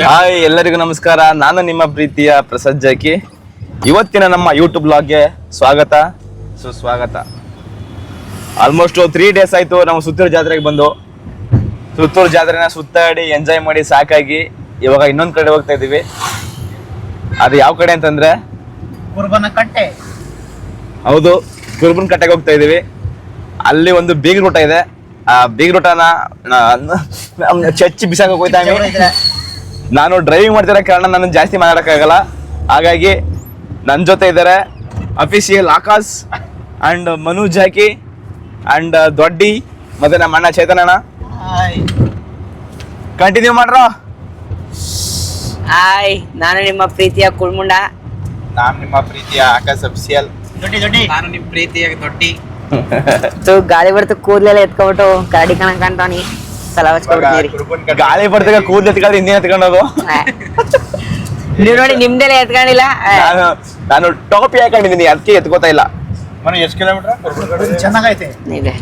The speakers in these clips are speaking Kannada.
ಹಾಯ್ ಎಲ್ಲರಿಗೂ ನಮಸ್ಕಾರ ನಾನು ನಿಮ್ಮ ಪ್ರೀತಿಯ ಪ್ರಸಾದ್ ಜಾಕಿ ಇವತ್ತಿನ ನಮ್ಮ ಯೂಟ್ಯೂಬ್ ಬ್ಲಾಗ್ಗೆ ಸ್ವಾಗತ ಸುಸ್ವಾಗತ ಆಲ್ಮೋಸ್ಟ್ ತ್ರೀ ಡೇಸ್ ಆಯ್ತು ನಾವು ಸುತ್ತೂರು ಜಾತ್ರೆಗೆ ಬಂದು ಸುತ್ತೂರು ಜಾತ್ರೆನ ಸುತ್ತಾಡಿ ಎಂಜಾಯ್ ಮಾಡಿ ಸಾಕಾಗಿ ಇವಾಗ ಇನ್ನೊಂದ್ ಕಡೆ ಹೋಗ್ತಾ ಇದೀವಿ ಅದು ಯಾವ ಕಡೆ ಅಂತಂದ್ರೆ ಕುರ್ಬನ ಕಟ್ಟೆ ಹೌದು ಕುರುಬನ್ ಕಟ್ಟೆಗೆ ಹೋಗ್ತಾ ಇದೀವಿ ಅಲ್ಲಿ ಒಂದು ಬೀಗ್ರೂಟ ಇದೆ ಆ ಬೀಗ್ರೂಟನ ಚಚ್ಚಿ ಬಿಸಾಕ ಹೋಗ್ತಾ ನಾನು ಡ್ರೈವಿಂಗ್ ಮಾಡ್ತಿರೋ ಕಾರಣ ನಾನು ಜಾಸ್ತಿ ಮಾತಾಡೋಕ್ಕಾಗಲ್ಲ. ಹಾಗಾಗಿ ನನ್ನ ಜೊತೆ ಇದ್ದಾರೆ official Akash and Manu Jackie and Doddi ಮತ್ತು ನಮ್ಮ ಅಣ್ಣ ಚೇತನಣ್ಣ ಕಂಟಿನ್ಯೂ ಮಾಡ್ರೋ? ಹಾಯ್ ನಾನು ನಿಮ್ಮ ಪ್ರೀತಿಯ ಕುಳ್ಮುಂಡ. ನಾನು ನಿಮ್ಮ ಪ್ರೀತಿಯ ಆಕಾಶ್ ಅಫಿಷಿಯಲ್ ದೊಡ್ಡಿ ದೊಡ್ಡಿ. ನಾನು ನಿಮ್ಮ ಪ್ರೀತಿಯ ದೊಡ್ಡಿ. ಗಾಡಿ ಗಾಳಿ ಬರ್ತು ಕೂದಲೆಲ್ಲ ಎತ್ಕೊಬಿಟ್ಟು ಕರಡಿ ಕಣ ಕಾಣ್ತಾವನಿ. ಗಾಳಿ ಬರ್ತಾಗ ಕೂದಲು ಎತ್ಕೊಂಡು ಹಿಂದಿನ ಎತ್ಕೊಂಡೋದು ನೀವು ನೋಡಿ ನಿಮ್ದೇನೆ ಎತ್ಕೊಂಡಿಲ್ಲ. ನಾನು ನಾನು ಟೋಪಿ ಹಾಕೊಂಡಿದ್ದೀನಿ ಅದಕ್ಕೆ ಎತ್ಕೋತಾ ಇಲ್ಲ. ಮನೆ ಎಷ್ಟು ಕಿಲೋಮೀಟರ್? ಚೆನ್ನಾಗೈತೆ. ಇದೆ.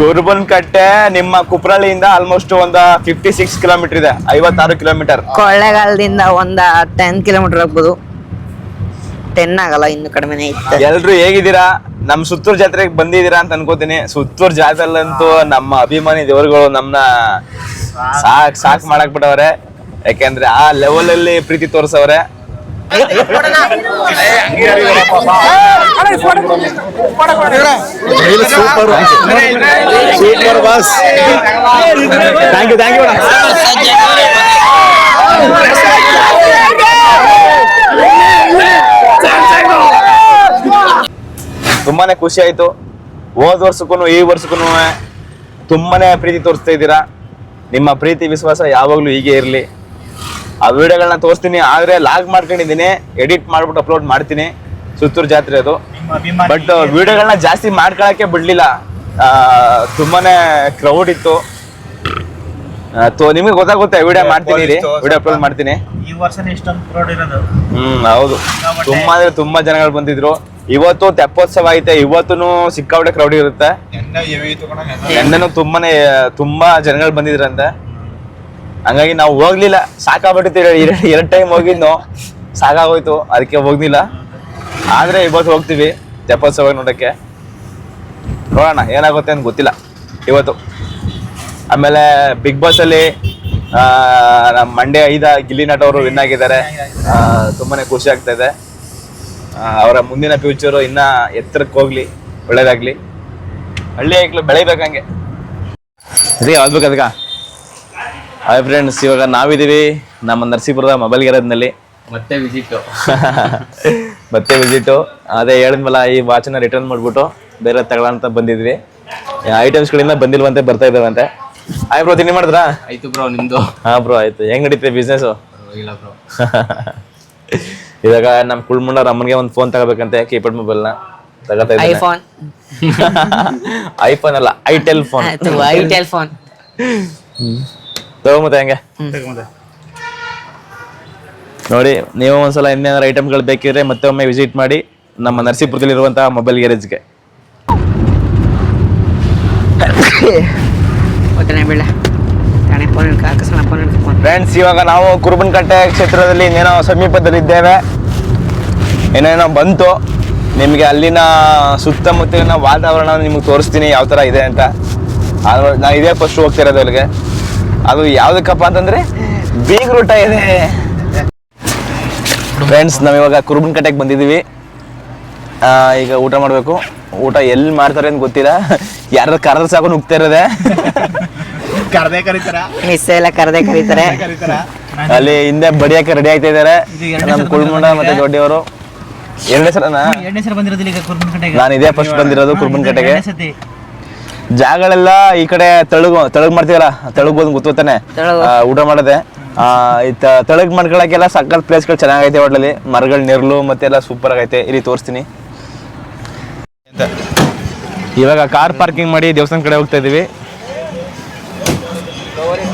ಕುರುಬನ್ ಕಟ್ಟೆ ನಿಮ್ಮ ಕುಪ್ರಳ್ಳಿಯಿಂದ ಆಲ್ಮೋಸ್ಟ್ ಒಂದ ಫಿಫ್ಟಿ ಸಿಕ್ಸ್ ಕಿಲೋಮೀಟರ್ ಇದೆ ಐವತ್ತಾರು ಕಿಲೋಮೀಟರ್ ಕೊಳ್ಳೆಗಾಲದಿಂದ ಒಂದ ಟೆನ್ ಕಿಲೋಮೀಟರ್ ಆಗ್ಬೋದು. ಟೆನ್ ಆಗಲ್ಲ ಇನ್ನು ಕಡಿಮೆನೇ ಇತ್ತು. ಎಲ್ರು ಹೇಗಿದ್ದೀರಾ? ನಮ್ ಸುತ್ತೂರು ಜಾತ್ರೆಗೆ ಬಂದಿದ್ದೀರಾ ಅಂತ ಅನ್ಕೋತೀನಿ. ಸುತ್ತೂರು ಜಾತ್ರೆಲ್ಲಂತೂ ನಮ್ಮ ಅಭಿಮಾನಿ ದೇವರುಗಳು ನಮ್ನ ಸಾಕ್ ಸಾಕ್ ಮಾಡಕ್ ಬಿಟ್ಟವ್ರೆ ಯಾಕೆಂದ್ರೆ ಆ ಲೆವೆಲ್ ಅಲ್ಲಿ ಪ್ರೀತಿ ತೋರ್ಸವ್ರೆ. Super boss thank you thank you ತುಂಬಾನೇ ಖುಷಿ ಆಯ್ತು. ಹೋದ್ ವರ್ಷಕ್ಕೂ ಈ ವರ್ಷಕ್ಕೂ ತುಂಬಾನೇ ಪ್ರೀತಿ ತೋರಿಸ್ತಾ ಇದ್ದೀರಾ. ನಿಮ್ಮ ಪ್ರೀತಿ ವಿಶ್ವಾಸ ಯಾವಾಗ್ಲೂ ಹೀಗೆ ಇರಲಿ. ಆ ವಿಡಿಯೋಗಳನ್ನ ತೋರಿಸ್ತೀನಿ ಆದ್ರೆ ಲಾಗ್ ಮಾಡ್ಕೊಂಡಿದ್ದೀನಿ ಎಡಿಟ್ ಮಾಡ್ಬಿಟ್ಟು ಅಪ್ಲೋಡ್ ಮಾಡ್ತೀನಿ. ಸುತ್ತೂರು ಜಾತ್ರೆ ಅದು. ಬಟ್ ವಿಡಿಯೋಗಳನ್ನ ಜಾಸ್ತಿ ಮಾಡ್ಕೊಳಕ್ಕೆ ಬಿಡ್ಲಿಲ್ಲ. ಆ, ತುಂಬಾನೇ ಕ್ರೌಡ್ ಇತ್ತು. ನಿಮ್ಗೆ ಗೊತ್ತಾಗುತ್ತೆ ವಿಡಿಯೋ ಮಾಡ್ತೀನಿ ವಿಡಿಯೋ ಅಪ್ಲೋಡ್ ಮಾಡ್ತೀನಿ. ಈ ವರ್ಷನೇ ಇಷ್ಟೊಂದು ಕ್ರೋಡ್ ಇರೋದು. ಹ್ಮ್ ಹೌದು. ತುಂಬಾ ಅಂದ್ರೆ ತುಂಬಾ ಜನಗಳು ಬಂದಿದ್ರು. ಇವತ್ತು ತೆಪ್ಪೋತ್ಸವ ಐತೆ. ಇವತ್ತು ಸಿಕ್ಕಾಪಟ್ಟೆ ಕ್ರೌಡ್ ಇರುತ್ತೆ. ಎಣ್ಣೆನು ತುಂಬಾನೇ ತುಂಬಾ ಜನಗಳು ಬಂದಿದ್ರಂತೆ. ಹಂಗಾಗಿ ನಾವು ಹೋಗ್ಲಿಲ್ಲ. ಸಾಕಾಗ್ಬಿಟ್ಟಿತ್ತು ಎರಡು ಟೈಮ್ ಹೋಗಿದ್ನು. ಸಾಕಾಗೋಯ್ತು. ಅದಕ್ಕೆ ಹೋಗ್ಲಿಲ್ಲ. ಆದ್ರೆ ಇವತ್ತು ಹೋಗ್ತೀವಿ ತೆಪ್ಪೋತ್ಸವ ನೋಡಕ್ಕೆ. ನೋಡೋಣ ಏನಾಗುತ್ತೆ ಅಂತ ಗೊತ್ತಿಲ್ಲ ಇವತ್ತು. ಆಮೇಲೆ ಬಿಗ್ ಬಾಸ್ ಅಲ್ಲಿ ಆ, ನಮ್ಮ ಮಂಡ್ಯ ಐದ ಗಿಲ್ಲಿ ನಟ ಅವರು ವಿನ್ ಆಗಿದ್ದಾರೆ ತುಂಬಾನೇ ಖುಷಿ ಆಗ್ತಾ ಇದೆ. ಅವರ ಮುಂದಿನ ಫ್ಯೂಚರು ಇನ್ನ ಎತ್ತರಕ್ಕೆ ಹೋಗ್ಲಿ ಒಳ್ಳೇದಾಗ್ಲಿ. ಹಳ್ಳಿ ಐಕ್ಳು ಬೆಳಿಬೇಕಂಗೆ ಅದೇ ಆಗ್ಬೇಕು ಅದಕ್ಕ? ಹಾಯ್ ಫ್ರೆಂಡ್ಸ್ ಇವಾಗ ನಾವಿದೀವಿ ನಮ್ಮ ನರಸೀಪುರದ ಮೊಬೈಲ್ ಗ್ಯಾರೇಜ್ನಲ್ಲಿ ಮತ್ತೆ ವಿಸಿಟ್ ಮತ್ತೆ ವಿಸಿಟು ಅದೇ ಹೇಳಿದ್ಮಲ್ಲ ಈ ವಾಚನ್ನ ರಿಟರ್ನ್ ಮಾಡ್ಬಿಟ್ಟು ಬೇರೆ ತಗೊಳ್ಳೋಂತ ಬಂದಿದ್ವಿ. ಐಟಮ್ಸ್ಗಳಿಂದ ಬಂದಿಲ್ವಂತೆ ಬರ್ತಾ ಇದ್ದಾವಂತೆ ಆಯ್ ಬ್ರೋ ತಿಂಡಿ ಮಾಡಿದ್ರಾ? ಆಯ್ತು ಬ್ರೋ ನಿಮ್ದು? ಹಾ ಬ್ರೋ ಆಯ್ತು. ಹೆಂಗ್ ನಡೀತಿದೆ ಬಿಸ್ನೆಸ್ ಇಲ್ಲ ಬ್ರೋ ಇವಾಗ ನಮ್ಮ ಕುಳ್ಮುಂಡವ್ರ ಅಮ್ಮನಿಗೆ ಒಂದು ಫೋನ್ ತಗೋಬೇಕಂತೆ ಕೀಪ್ಯಾಡ್ ಮೊಬೈಲ್ನ ತಗೋತಾ ಇದ್ದೀನಿ. ಐಫೋನ್ ಐಫೋನ್ ಅಲ್ಲ ಐಟೆಲ್ ಫೋನ್ ಐಟೆಲ್ ಫೋನ್ ತಗೊಂಬತ್ತೆ ಹೆಂಗೆ? ನೋಡಿ ನೀವು ಒಂದ್ಸಲ ಇನ್ನೇನಾದ್ರು ಐಟಮ್ಗಳು ಬೇಕಿದ್ರೆ ಮತ್ತೆ ಒಮ್ಮೆ ವಿಸಿಟ್ ಮಾಡಿ ನಮ್ಮ ನರಸೀಪುರದಲ್ಲಿರುವಂತಹ ಮೊಬೈಲ್ ಗ್ಯಾರೇಜ್ಗೆ ಬೇಡ ತಾನೇ ಫೋನ್ ಹಿಡ್ಕ ಅಕಸ್ಮಾತ್ ಫೋನ್ ಹಿಡ್ಕ ಫೋನ್ ಫ್ರೆಂಡ್ಸ್ ಇವಾಗ ನಾವು ಕುರುಬನಕಟ್ಟೆ ಕ್ಷೇತ್ರದಲ್ಲಿ ಇನ್ನೇನೋ ಸಮೀಪದಲ್ಲಿ ಇದ್ದೇವೆ ಏನೇನೋ ಬಂತು. ನಿಮಗೆ ಅಲ್ಲಿನ ಸುತ್ತಮುತ್ತಲಿನ ವಾತಾವರಣ ನಿಮಗೆ ತೋರಿಸ್ತೀನಿ ಯಾವ ಥರ ಇದೆ ಅಂತ. ಆದ್ರೆ ನಾನು ಇದೇ ಫಸ್ಟ್ ಹೋಗ್ತಿರೋದು ಅಲ್ಲಿಗೆ ಅದು ಯಾವುದಕ್ಕಪ್ಪ ಅಂತಂದ್ರೆ ಬೀಗ್ರೂಟ ಇದೆ. ಫ್ರೆಂಡ್ಸ್ ನಾವಿವಾಗ ಕುರುಬನಕಟ್ಟೆಗೆ ಬಂದಿದ್ದೀವಿ. ಈಗ ಊಟ ಮಾಡಬೇಕು. ಊಟ ಎಲ್ಲಿ ಮಾಡ್ತಾರೆ ಅಂತ ಗೊತ್ತಿಲ್ಲ. ಯಾರು ಕರೆದ್ರೆ ಸಾಕೊಂಡು ಹೋಗ್ತಾ ಇರೋದೆ. ಕರ್ದೇ ಕರೀತಾರ. ಮಿಸ್ ಎಲ್ಲ ಕರ್ದೆ ಕರೀತಾರೆ. ಕರೀತಾರ. ಅಲ್ಲಿ ಹಿಂದೆ ಬಡಿಯಕ್ಕೆ ರೆಡಿ ಆಗ್ತಾ ಇದ್ದಾರೆ. ನಮ್ ಎರಡ್ನೇ ನಮ್ಮ ಸಲ ಕುಳ್ಮುಂಡ ಮತ್ತೆ ದೊಡ್ಡಿಯವರು ಎರಡನೇ ಸಲನಾ? ಎರಡನೇ ಸಲ ಬಂದಿರೋದಿಲ್ಲ ಈಗ ಕುರ್ಬನ್ ಕಟ್ಟೆಗೆ? ನಾನು ಇದೇ ಫಸ್ಟ್ ಬಂದಿರೋದು ಕುರ್ಬನ್ ಕಟ್ಟೆಗೆ. ಎರಡ್ನೇ ಸತಿ. ಜಾಗಗಳೆಲ್ಲ ಈ ಕಡೆ ತಳಗು ತಳಗ್ ಮಾಡ್ತೀವಲ್ಲ? ತಳಗ್ ಬಂದು ಗೊತ್ತಾನೆ ತಳಗು. ಊಟ ಮಾಡದೆ. ಆ, ಈ ತ- ತಳಗ್ ಮಾಡ್ಕೊಳಕ್ಕೆಲ್ಲ ಸಕ್ಕತ್ ಪ್ಲೇಸ್ಗಳು ಚೆನ್ನಾಗೈತೆ ಹೋಟ್ಲಲ್ಲಿ. ಮರಗಳ ನೆರಳು ಮತ್ತೆ ಎಲ್ಲ ಸೂಪರ್ ಆಗೈತೆ. ಇಲ್ಲಿ ತೋರಿಸ್ತೀನಿ. ಇವಾಗ ಕಾರ್ ಪಾರ್ಕಿಂಗ್ ಮಾಡಿ ದೇವಸ್ಥಾನ ಕಡೆ ಹೋಗ್ತಾ ಇದೀವಿ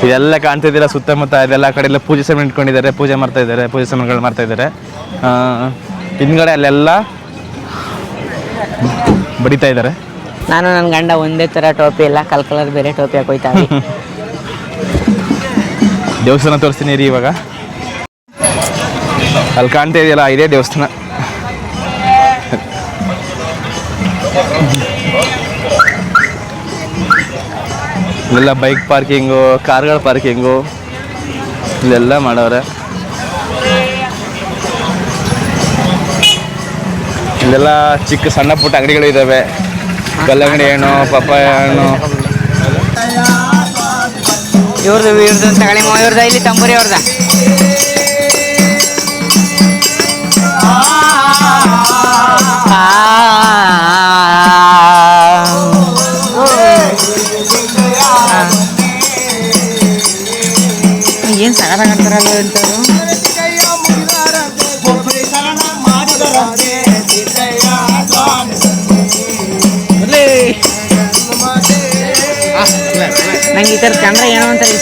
ಇದೆಲ್ಲ ಕಾಣ್ತಿದ್ದೀರಾ ಸುತ್ತಮುತ್ತ? ಇದೆಲ್ಲ ಕಡೆ ಎಲ್ಲ ಪೂಜೆ ಸಮಯ ಇಟ್ಕೊಂಡಿದ್ದಾರೆ ಪೂಜೆ ಮಾಡ್ತಾ ಇದ್ದಾರೆ ಪೂಜೆ ಸಾಮಾನುಗಳು ಮಾಡ್ತಾ ಇದ್ದಾರೆ. ಹಿಂದ್ಗಡೆ ಅಲ್ಲೆಲ್ಲ ಬಡಿತಾ ಇದ್ದಾರೆ. ನಾನು ನನ್ನ ಗಂಡ ಒಂದೇ ತರ ಟೋಪಿ ಎಲ್ಲ ಕಲ್ ಕಲರ್ ಬೇರೆ ಟೋಪಿ ಹಾಕೋಯ್ತಾ ದೇವಸ್ಥಾನ ತೋರಿಸ್ತೀನಿ ರೀ ಇವಾಗ. ಅಲ್ಲಿ ಕಾಣ್ತಾ ಇದೆಯಲ್ಲ ಇದೇ ದೇವಸ್ಥಾನ. ಇಲ್ಲೆಲ್ಲ ಬೈಕ್ ಪಾರ್ಕಿಂಗು ಕಾರ್ಗಳ ಪಾರ್ಕಿಂಗು ಇಲ್ಲೆಲ್ಲ ಮಾಡವ್ರೆ. ಇಲ್ಲೆಲ್ಲ ಚಿಕ್ಕ ಸಣ್ಣ ಪುಟ್ಟ ಅಂಗಡಿಗಳು ಇದ್ದಾವೆ ಕಲ್ಲಂಗಡಿ ಹಣ್ಣು, ಪಪ್ಪಾಯ ಹಣ್ಣು. ಇವ್ರದ್ದು ಇವ್ರದ್ದು ತಗೊಳ್ಳಿ ಇವ್ರದ್ದು ಇಲ್ಲಿ ತಂಬೂರಿ ಅವ್ರದ.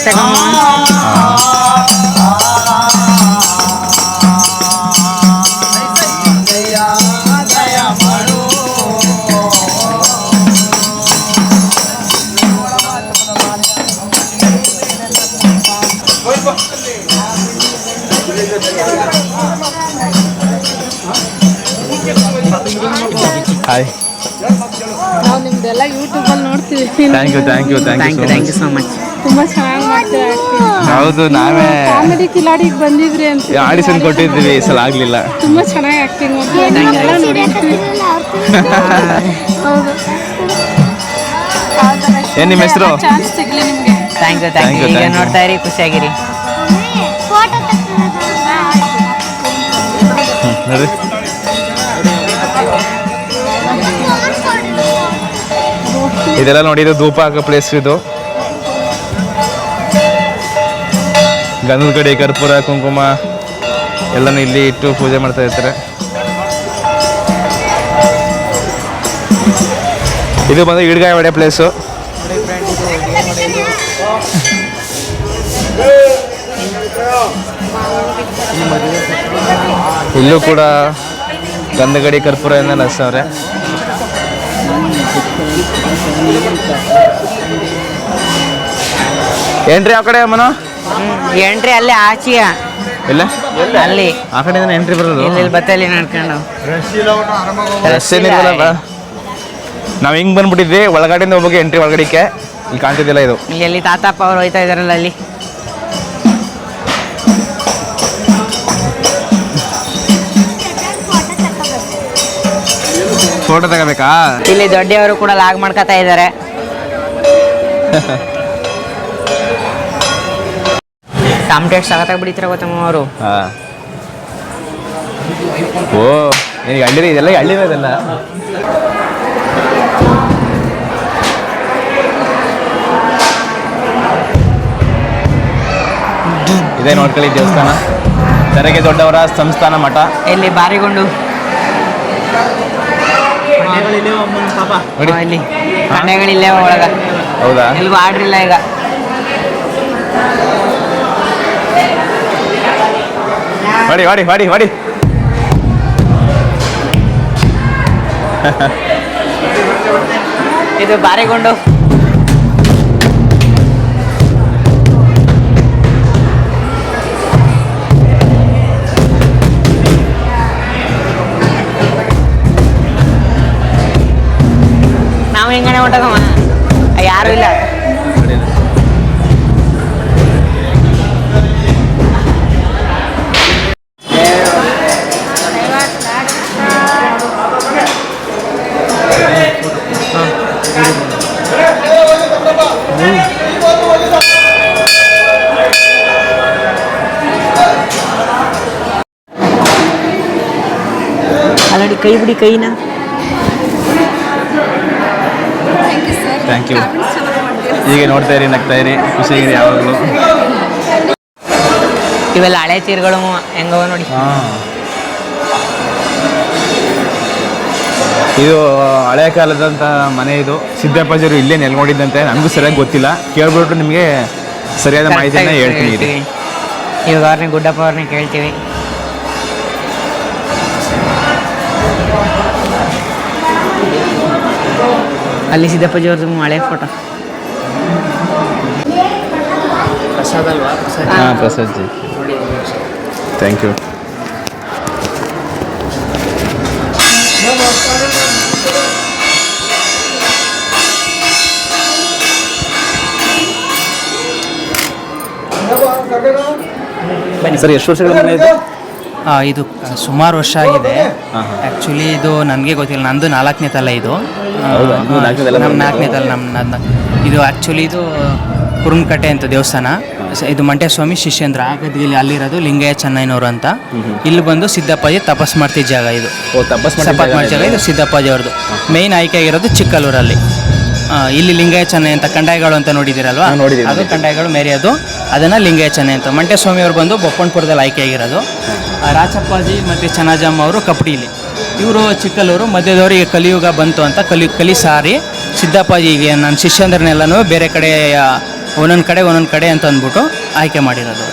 ಏನೋ ನಾವು ನಿಮ್ದೆಲ್ಲ ಯೂಟ್ಯೂಬ್ ಅಲ್ಲಿ ನೋಡ್ತೀವಿ. Thank you thank you thank thank you thank you so much ತುಂಬಾ ಚೆನ್ನಾಗಿ ಮಾಡ್ತೀರಾ ಹೌದು ನಾವೇ ಕಾಮಿಡಿ ಕಿಲಾಡಿಗೆ ಬಂದಿದ್ರಿ ಅಂತ ಆಡಿಷನ್ ಕೊಟ್ಟಿದ್ವಿ ಈ ಸಲ ಆಗಲಿಲ್ಲ. ತುಂಬಾ ಚೆನ್ನಾಗಿ ಆಕ್ಟಿಂಗ್ ಮಾಡ್ತೀವಿ ನಿಮ್ಮನ್ನೆಲ್ಲ ನೋಡಿರ್ತೀವಿ ಹೌದು. ಏನ್ ನಿಮ್ಮ ಹೆಸರು? ಚಾನ್ಸ್ ಸಿಗ್ಲಿ ನಿಮಗೆ. ಥ್ಯಾಂಕ್ ಯು ಥ್ಯಾಂಕ್ ಯು ಈಗ. ನೋಡ್ತಾ ಇರಿ ಖುಷಿಯಾಗಿರಿ. ನೋಡ್ರಿ ಇದೆಲ್ಲ ನೋಡಿ, ಇದು ಧೂಪ ಹಾಕೋ ಪ್ಲೇಸ್ ಇದು. ಗಂಧದ ಕಡೆ, ಕರ್ಪೂರ, ಕುಂಕುಮ, ಎಲ್ಲನೂ ಇಲ್ಲಿ ಇಟ್ಟು ಪೂಜೆ ಮಾಡ್ತಾ ಇರ್ತಾರೆ. ಇದು ಬಂದು ಇಡ್ಗಾಯ ಒಡೆ ಪ್ಲೇಸು ಇಲ್ಲೂ ಕೂಡ ಗಂಧಗಡಿ ಕರ್ಪೂರ ಎಲ್ಲ ಏನ್ರಿ ಆ ಕಡೆ ಅಮ್ಮನ? ಎಂಟ್ರಿ ಅಲ್ಲೇ ಆಚೆಯ ಇಲ್ಲ? ಅಲ್ಲಿ. ಆ ಕಡೆಯಿಂದ ಎಂಟ್ರಿ ಬರೋದು? ಇಲ್ಲಿ ಇಲ್ಲಿ ಬತ್ತಲ್ಲಿ ನಡ್ಕೊಂಡು. ರಸ್ತೆ ಏನಿಲ್ವಲ್ಲ ನಾವು ಹಿಂಗ್ ಬಂದ್ಬಿಟ್ಟಿದ್ವಿ ಒಳಗಡೆಯಿಂದ ಹೋಗಿ ಎಂಟ್ರಿ ಒಳಗಡೆಗೆ ಇಲ್ಲಿ ಕಾಣ್ತಿದ್ದಿಲ್ಲ ಇದು? ಎಲ್ಲಿ ತಾತಪ್ಪ ಅವ್ರು ಹೋಯ್ತಾ ಇದಾರಲ್ಲ ಅಲ್ಲಿ. ಫೋಟೋ ತಗೋಬೇಕಾ? ಇಲ್ಲಿ ದೊಡ್ಡವರು ಕೂಡ ಲಾಗ್ ಮಾಡ್ಕೊತಾ ಇದ್ದಾರೆ. ಟಮ್ಟೇಟ್ ಸಗತ್ತಾಗಿ ಬಿಡಿತಾರ ಗೊತ್ತಮ್ಮ ಅವರು? ಓ ನಿನಗೆ ಹಳ್ಳಿ ಇದೆಲ್ಲ ಹಳ್ಳಿ ಇದೆಲ್ಲ? ಇದೇ ನೋಡ್ಕೊಳ್ಳಿ ದೇವಸ್ಥಾನ. ತೆರೆಗೆ ದೊಡ್ಡವರ ಸಂಸ್ಥಾನ ಮಠ. ಇಲ್ಲಿ ಬಾರಿಗೊಂಡು. ನೋಡಿ ಹಾ, ಇಲ್ಲಿ. ಕಂಡೆಗಳಿಲ್ಲೇ ಒಳಗ. ಹೌದಾ? ಇಲ್ಲ ಈಗ. ಮಾಡಿ ಮಾಡಿ ಮಾಡಿ ಮಾಡಿ ಇದು ಬಾರಿಗೊಂಡು. ಹಿಂಗನೆ ಹೊಂಟೋಗಮ್ಮ ಯಾರು ಇಲ್ಲ ಅಲ್ಲಿ ಕೈ ಬಿಡಿ ಥ್ಯಾಂಕ್ ಯು ಹೀಗೆ ನೋಡ್ತಾ ಇರಿ ನಗ್ತಾ ಇರಿ ಖುಷಿಯಾಗಿರಿ ಯಾವಾಗಲೂ. ಇವೆಲ್ಲ ಹಳೆ ಚೀರ್ಗಳು ಹೆಂಗವ ನೋಡಿ. ಇದು ಹಳೆ ಕಾಲದಂತ ಮನೆ ಇದು. ಸಿದ್ದಪ್ಪಾಜಿಯವರು ಇಲ್ಲೇ ನೆಲ್ಕೊಂಡಿದ್ದಂತೆ ನನಗೂ ಸರಿಯಾಗಿ ಗೊತ್ತಿಲ್ಲ. ಕೇಳ್ಬಿಟ್ಟು ನಿಮಗೆ ಸರಿಯಾದ ಮಾಹಿತಿಯನ್ನು ಹೇಳ್ತೀನಿ ಇರಿ. ಇವಾಗ ಅವ್ರನ್ನ ಗುಡ್ಡಪ್ಪ ಅವ್ರನ್ನ ಕೇಳ್ತೀವಿ. ಅಲ್ಲಿ ಸಿದ್ದಪ್ಪಾಜಿ ಅವ್ರದ್ದು ಹಳೆ ಫೋಟೋ ಪ್ರಸಾದ್. ಹಾಂ Prasad ji thank you sir ಎಷ್ಟು ವರ್ಷಗಳ ಮನೆ ಇದೆ? ಇದು ಸುಮಾರು ವರ್ಷ ಆಗಿದೆ. ಆ್ಯಕ್ಚುಲಿ ಇದು ನನಗೆ ಗೊತ್ತಿಲ್ಲ. ನಂದು ನಾಲ್ಕನೇ ತಲೆ ಇದು. ನಮ್ಮ ನಾಲ್ಕನೇ ತಲೆ ನಮ್ಮ ನನ್ನ ಇದು ಆ್ಯಕ್ಚುಲಿ ಇದು ಕುರುಂಕಟ್ಟೆ ಅಂತ ದೇವಸ್ಥಾನ. ಇದು ಮಂಟೇಸ್ವಾಮಿ ಶಿಷ್ಯಂದ್ರ ಆಗದಿಲ್ಲಿ ಅಲ್ಲಿರೋದು ಲಿಂಗಯ್ಯ ಚೆನ್ನೈನವರು ಅಂತ. ಇಲ್ಲಿ ಬಂದು ಸಿದ್ದಪ್ಪಾಜಿ ತಪಸ್ ಮಾಡ್ತಿದ್ದ ಜಾಗ ಇದು. ತಪಸ್ ಮಾಡ್ತಿದ್ದ ಜಾಗ ಇದು? ಸಿದ್ದಪ್ಪಾಜಿ ಅವ್ರದ್ದು ಮೇಯ್ನ್ ಆಯ್ಕೆ ಆಗಿರೋದು ಚಿಕ್ಕಲ್ಲೂರಲ್ಲಿ. ಇಲ್ಲಿ ಲಿಂಗಯ್ಯ ಚೆನ್ನೈ ಅಂತ ಕಂಡಾಯಗಳು ಅಂತ ನೋಡಿದಿರಲ್ವಾ? ಅದು ಕಂಡಾಯಗಳು ಮೇರಿಯೋದು. ಅದನ್ನು ಲಿಂಗಯ್ಯ ಚೆನ್ನೈ ಅಂತ. ಮಂಟೇಸ್ವಾಮಿ ಅವರು ಬಂದು ಬೊಪ್ಪನಪುರದಲ್ಲಿ ಆಯ್ಕೆ ಆಗಿರೋದು. ರಾಚಪ್ಪಾಜಿ ಮತ್ತು ಚನ್ನಾಜಮ್ಮ ಅವರು ಕಪಡಿಲಿ. ಇವರು ಚಿಕ್ಕಲ್ಲೂರು ಈಗ ಕಲಿಯುಗ ಬಂತು ಅಂತ ಕಲಿ ಕಲಿ ಸಾರಿ ಸಿದ್ದಪ್ಪಾಜಿ ಈಗ ನನ್ನ ಶಿಷ್ಯಂದ್ರನ್ನೆಲ್ಲನೂ ಬೇರೆ ಕಡೆ ಒಂದೊಂದು ಕಡೆ ಒಂದೊಂದು ಕಡೆ ಅಂತ ಅಂದ್ಬಿಟ್ಟು ಆಯ್ಕೆ ಮಾಡಿರೋದು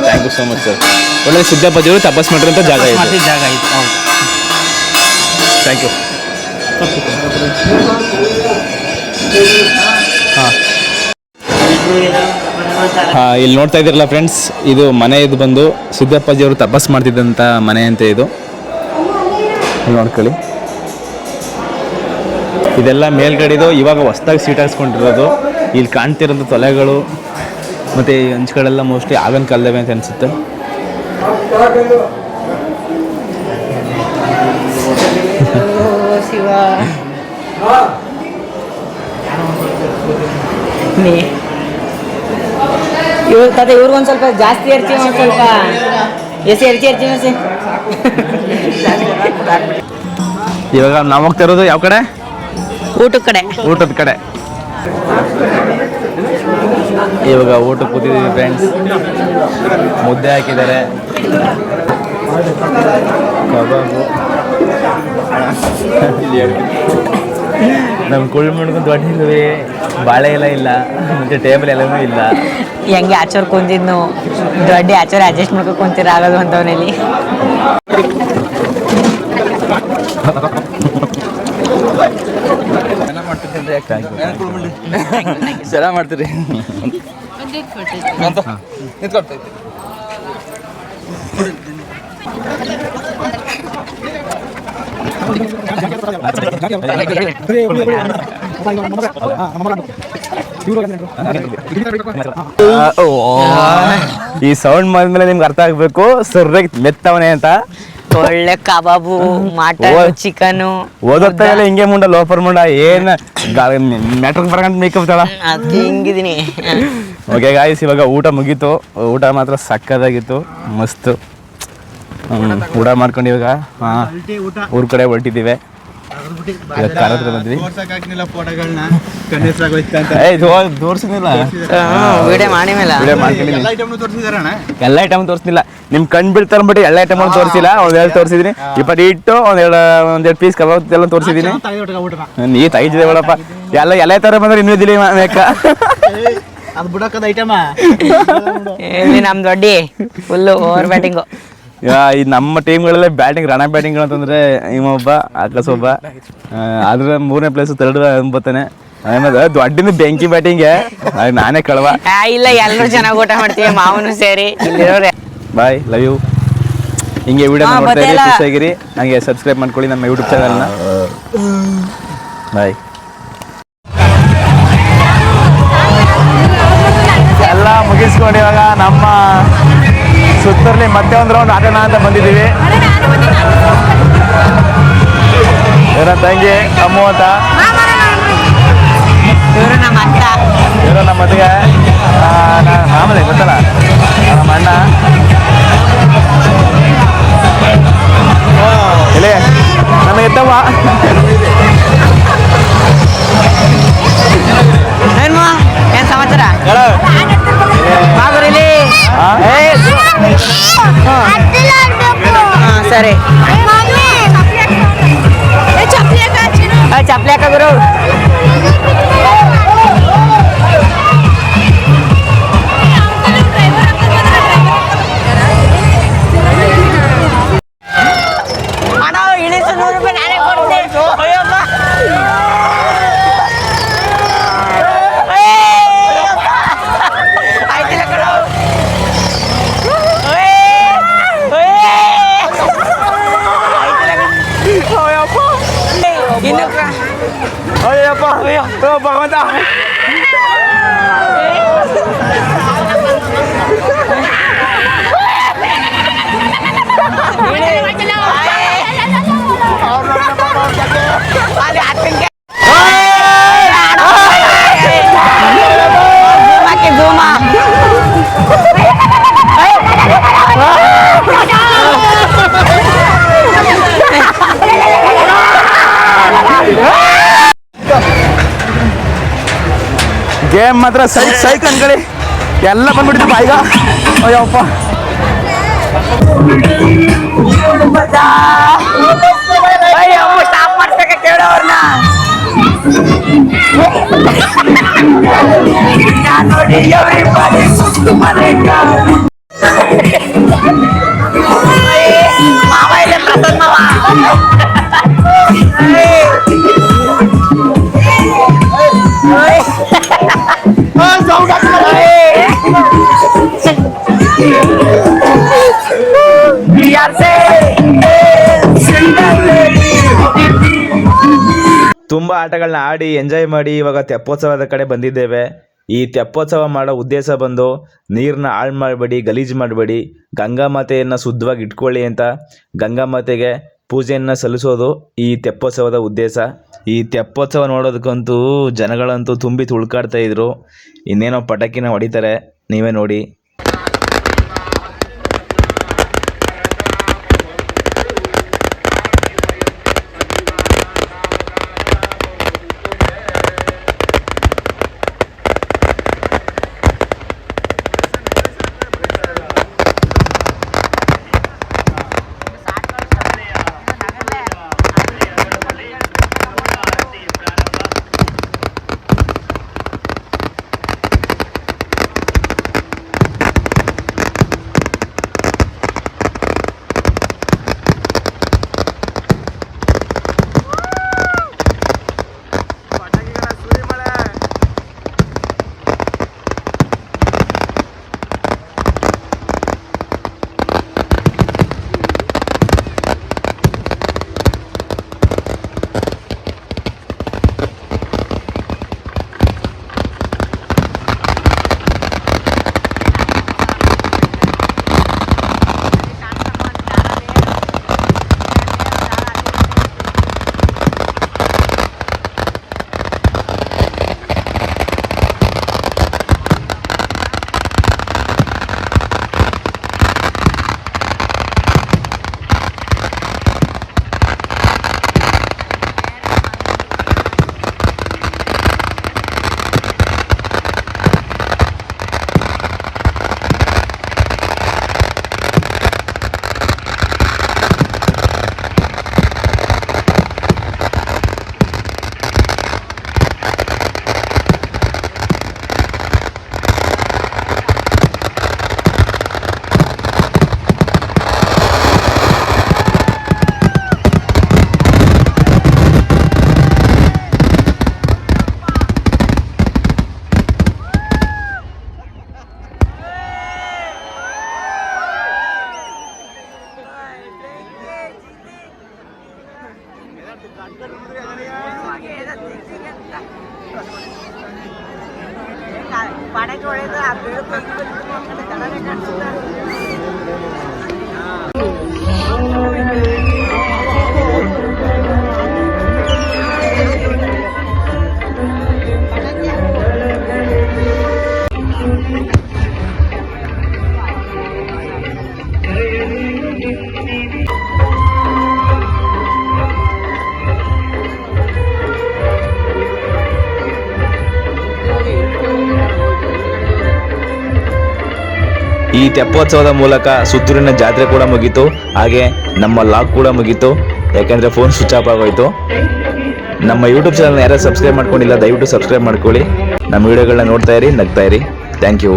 thank you so much sir ಒಳ್ಳೆ ಸಿದ್ದಪ್ಪಾಜಿಯವರು ತಪಸ್ ಮಾಡಿರೋಂಥ ಜಾಗ ಇದೆ. ಜಾಗ ಇದು ಹೌದು. ಥ್ಯಾಂಕ್ ಯು ಹಾಂ. ಇಲ್ಲಿ ನೋಡ್ತಾ ಇದ್ದೀರಲ್ಲ ಫ್ರೆಂಡ್ಸ್ ಇದು ಮನೆ ಇದು ಬಂದು ಸಿದ್ದಪ್ಪಾಜಿ ಅವರು ತಪಸ್ ಮಾಡ್ತಿದ್ದಂಥ ಮನೆ ಅಂತ ಇದು. ನೋಡ್ಕೊಳ್ಳಿ. ಇದೆಲ್ಲ ಮೇಲ್ಗಡೆದು ಇವಾಗ ಹೊಸ್ದಾಗಿ ಸೀಟ್ ಹಾಕ್ಸ್ಕೊಂಡಿರೋದು. ಇಲ್ಲಿ ಕಾಣ್ತಿರೋದು ತೊಲೆಗಳು ಮತ್ತು ಈ ಹಂಚುಗಳೆಲ್ಲ ಮೋಸ್ಟ್ಲಿ ಆಗಿನ ಕಾಲದವೆ ಅಂತ ಅನಿಸುತ್ತೆ. ಶಿವ. ಇವ್ರ ಕತೆ ಇವ್ರಿಗೊಂದು ಸ್ವಲ್ಪ ಜಾಸ್ತಿ ಎರ್ಚಿ ಒಂದು ಸ್ವಲ್ಪ ಎಸಿ ಎರ್ಚಿ ಎರ್ಚಿ ಎಸಿ. ಇವಾಗ ನಾವು ಹೋಗ್ತಾ ಇರೋದು ಯಾವ ಕಡೆ? ಊಟದ ಕಡೆ. ಊಟದ ಕಡೆ. ಇವಾಗ ಊಟ ಕೂತಿದ್ದೀವಿ ಫ್ರೆಂಡ್ಸ್ ಮುದ್ದೆ ಹಾಕಿದ್ದಾರೆ. ಕಬಾಬು. ನಮ್ಮ ಕುಳ್ಳು ಮುಡ್ಕೊಂಡು ದೊಡ್ಡ ಬಾಳೆ ಎಲ್ಲ ಇಲ್ಲ. ಮತ್ತೆ ಟೇಬಲ್ ಎಲ್ಲನೂ ಇಲ್ಲ. ಹೆಂಗೆ ಆಚೋರ್ ಕುಂತಿದ್ನು ದೊಡ್ಡ ಆಚೋರ್ ಅಡ್ಜಸ್ಟ್ ಮಾಡ್ಕೊ ಕುಂತಿರ ಆಗೋದು ಅಂತವನಲ್ಲಿ. ಚೆನ್ನಾಗಿ ಮಾಡ್ತೀರಿ ಈ ಸೌಂಡ್ ಮಾಡಿದ್ಮೇಲೆ ನಿಮ್ಗೆ ಅರ್ಥ ಆಗ್ಬೇಕು. ಸರ್ರಾಗಿ ಮೆತ್ತವನೆ ಅಂತ. ಒಳ್ಳೆ ಕಬಾಬು ಮಟನ್ ಚಿಕನ್ ಓದೋತ್ತಾಗೆಲ್ಲ ಹಿಂಗೆ ಮುಂಡ ಲೋಫರ್ ಮುಂಡ ಏನ್ ಮೆಟ್ರಿಕ್ ಬರಕಂತ ಮೇಕಪ್ ತಳ ಅದಕ್ಕೆ ಹಿಂಗಿದೀನಿ. ಓಕೆ ಗಾಯ್ಸ್ ಇವಾಗ ಊಟ ಮುಗೀತು. ಊಟ ಮಾತ್ರ ಸಕ್ಕದಾಗಿತ್ತು ಮಸ್ತ್. ಊಟ ಮಾಡ್ಕೊಂಡು ಇವಾಗ ಹಾ ಊರ್ ಕಡೆ ಹೊರಟಿದ್ದೀವಿ. ಎಲ್ಲ ಐಟಮ್ ತೋರಿಸಿಲ್ಲ ನಿಮ್ ಕಣ್ ಬಿಡ್ತಾರ ಬಿಟ್ಟು ಎಲ್ಲ ಐಟಮ್ ತೋರಿಸಿಲ್ಲ. ಒಂದೆರಡು ಎರಡು ತೋರಿಸಿದೀನಿ. ಇಪ್ಪತ್ತು ಇಟ್ಟು ಒಂದೆರಡು ಒಂದೆರಡು ಪೀಸ್ ಕಬಾಬ್ ಎಲ್ಲ ತೋರಿಸಿದೀನಿ. ನೀ ತೈಜಿದೆ ಬಿಡಪ್ಪ. ಎಲ್ಲ ಎಲ್ಲ ತರ ಬಂದ್ರೆ ಇನ್ನೂ ಇದಿಲ್ಲ ಮೇಕ ಅದು ಬಿಡಕ್ಕದ ಐಟಮ ನಮ್ ದೊಡ್ಡಿ ಫುಲ್ಲು ಓವರ್ ಬ್ಯಾಟಿಂಗು ಈ ನಮ್ಮ ಟೀಮ್ಗಳಲ್ಲೇ ಬ್ಯಾಟಿಂಗ್ ರಣ ಬ್ಯಾಟಿಂಗ್ ಅಂತಂದ್ರೆ ಇವೊಬ್ಬ ಆಕಾಶ್ ಒಬ್ಬ. ಆದ್ರೆ ಮೂರನೇ ಪ್ಲೇಸ್ ತರ್ಡ್ ಬರ್ತಾನೆ ದೊಡ್ಡಿನ ಬೆಂಕಿ ಬ್ಯಾಟಿಂಗ್ ನಾನೇ ಕಳವ. ಇಲ್ಲ ಎಲ್ಲರೂ ಚೆನ್ನಾಗಿ ಊಟ ಮಾಡ್ತೀವಿ ಮಾವನು ಸೇರಿ ಬಾಯ್ ಲವ್ ಯು ಹಿಂಗೆ ವಿಡಿಯೋ ನೋಡ್ತಾ ಇರಿ. ಖುಷಿಯಾಗಿರಿ ನನಗೆ ಸಬ್ಸ್ಕ್ರೈಬ್ ಮಾಡ್ಕೊಳ್ಳಿ ನಮ್ಮ ಯೂಟ್ಯೂಬ್ ಚಾನಲ್ನ ಬಾಯ್ ಎಲ್ಲ ಮುಗಿಸ್ಕೊಂಡು ಇವಾಗ ನಮ್ಮ ಸುತ್ತರ್ಲಿ ಮತ್ತೆ ಒಂದು ರೌಂಡ್ ಆಟನ ಅಂತ ಬಂದಿದ್ದೀವಿ. ಇವರ ತಂಗಿ ಅಮ್ಮು ಅಂತ. ಇವರು ನಮ್ಮ ಅಕ್ಕ. ಗೇಮ್ ಮಾತ್ರ ಸೈಕ್ ಸೈಕ್ ಅನ್ಕೊಳ್ಳಿ ಎಲ್ಲ ಬಂದ್ಬಿಡ್ತಪ್ಪ ಬಾಯಿಗ ಅಯ್ಯಪ್ಪ. ಮಾವ ಇಲ್ಲ ಪ್ರಸಾದ್ ತುಂಬ ಆಟಗಳನ್ನ ಆಡಿ ಎಂಜಾಯ್ ಮಾಡಿ ಇವಾಗ ತೆಪ್ಪೋತ್ಸವದ ಕಡೆ ಬಂದಿದ್ದೇವೆ. ಈ ತೆಪ್ಪೋತ್ಸವ ಮಾಡೋ ಉದ್ದೇಶ ಬಂದು ನೀರನ್ನ ಹಾಳು ಮಾಡಬೇಡಿ, ಗಲೀಜು ಮಾಡಬೇಡಿ, ಗಂಗಾ ಮಾತೆಯನ್ನು ಶುದ್ಧವಾಗಿ ಇಟ್ಕೊಳ್ಳಿ ಅಂತ ಗಂಗಾ ಮಾತೆಗೆ ಪೂಜೆಯನ್ನು ಸಲ್ಲಿಸೋದು ಈ ತೆಪ್ಪೋತ್ಸವದ ಉದ್ದೇಶ. ಈ ತೆಪ್ಪೋತ್ಸವ ನೋಡೋದಕ್ಕಂತೂ ಜನಗಳಂತೂ ತುಂಬಿ ತುಳ್ಕಾಡ್ತಾ ಇದ್ರು. ಇನ್ನೇನೋ ಪಟಾಕಿನ ಹೊಡಿತಾರೆ, ನೀವೇ ನೋಡಿ. ತೆಪ್ಪೋತ್ಸವದ ಮೂಲಕ ಸುತ್ತೂರಿನ ಜಾತ್ರೆ ಕೂಡ ಮುಗೀತು. ಹಾಗೆ ನಮ್ಮ ಲಾಗ್ ಕೂಡ ಮುಗೀತು. ಯಾಕೆಂದರೆ ಫೋನ್ ಸ್ವಿಚ್ ಆಫ್ ಆಗೋಯ್ತು. ನಮ್ಮ ಯೂಟ್ಯೂಬ್ ಚಾನಲ್ ಯಾರು ಸಬ್ಸ್ಕ್ರೈಬ್ ಮಾಡ್ಕೊಂಡಿಲ್ಲ, ದಯವಿಟ್ಟು ಸಬ್ಸ್ಕ್ರೈಬ್ ಮಾಡ್ಕೊಳ್ಳಿ. ನಮ್ಮ ವಿಡಿಯೋಗಳನ್ನ ನೋಡ್ತಾ ಇರಿ, ನಗ್ತಾ ಇರಿ. Thank you